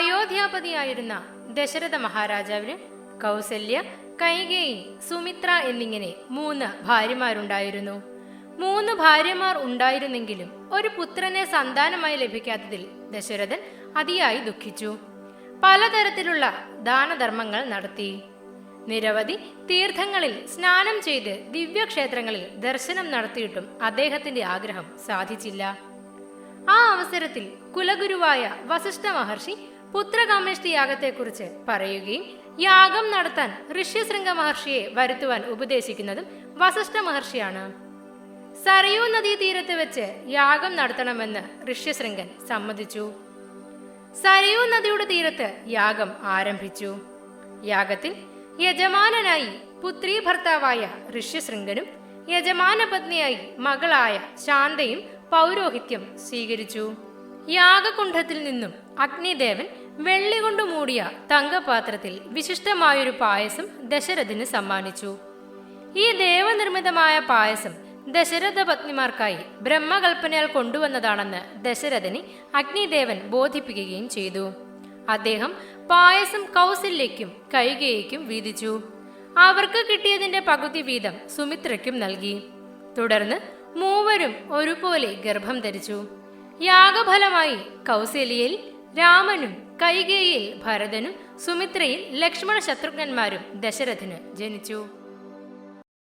പുത്രനായിരുന്ന ദശരഥ മഹാരാജാവിന് കൗസല്യ കൈകേയി സുമിത്ര എന്നിങ്ങനെ മൂന്ന് ഭാര്യമാരുണ്ടായിരുന്നു. മൂന്ന് ഭാര്യമാർ ഉണ്ടായിരുന്നെങ്കിലും ഒരു പുത്രനെ സന്താനമായി ലഭിക്കാത്തതിൽ ദശരഥൻ അതിയായി ദുഃഖിച്ചു. പലതരത്തിലുള്ള ദാനധർമ്മങ്ങൾ നടത്തി. നിരവധി തീർത്ഥങ്ങളിൽ സ്നാനം ചെയ്ത് ദിവ്യക്ഷേത്രങ്ങളിൽ ദർശനം നടത്തിയിട്ടും അദ്ദേഹത്തിന്റെ ആഗ്രഹം സാധിച്ചില്ല. ആ അവസരത്തിൽ കുലഗുരുവായ വസിഷ്ഠ മഹർഷി പുത്രകാമേഷ്ടി യാഗത്തെക്കുറിച്ച് പറയുകയും യാഗം നടത്താൻ ഋഷ്യശൃംഗ മഹർഷിയെ വരുത്തുവാൻ ഉപദേശിക്കുന്നതും വസിഷ്ഠ മഹർഷിയാണ്. സരയൂ നദീതീരത്ത് വെച്ച് യാഗം നടത്തണമെന്ന് ഋഷ്യശൃംഗൻ സമ്മതിച്ചു. സരയൂ നദിയുടെ തീരത്ത് യാഗം ആരംഭിച്ചു. യാഗത്തിൽ യജമാനനായി പുത്രീ ഭർത്താവായ ഋഷ്യശൃംഗനും യജമാന പത്നിയായി മകളായ ശാന്തയും പൗരോഹിത്യം സ്വീകരിച്ചു. യാഗകുണ്ഠത്തിൽ നിന്നും അഗ്നിദേവൻ വെള്ളി കൊണ്ട് മൂടിയ തങ്കപാത്രത്തിൽ വിശിഷ്ടമായൊരു പായസം ദശരഥന് സമ്മാനിച്ചു. ഈ ദേവനിർമ്മിതമായ പായസം ദശരഥ പത്നിമാർക്കായി ബ്രഹ്മകൽപ്പനയാൽ കൊണ്ടുവന്നതാണെന്ന് ദശരഥനെ അഗ്നിദേവൻ ബോധിപ്പിക്കുകയും ചെയ്തു. അദ്ദേഹം പായസം കൗസല്യയ്ക്കും കൈകേയ്ക്കും വീതിച്ചു. അവർക്ക് കിട്ടിയതിന്റെ പകുതി വീതം സുമിത്രയ്ക്കും നൽകി. തുടർന്ന് മൂവരും ഒരുപോലെ ഗർഭം ധരിച്ചു. യാഗഫലമായി കൗസല്യയിൽ രാമനും കൈകേയിൽ ഭരതനും സുമിത്രയിൽ ലക്ഷ്മണ ശത്രുഘ്നന്മാരും ദശരഥന് ജനിച്ചു.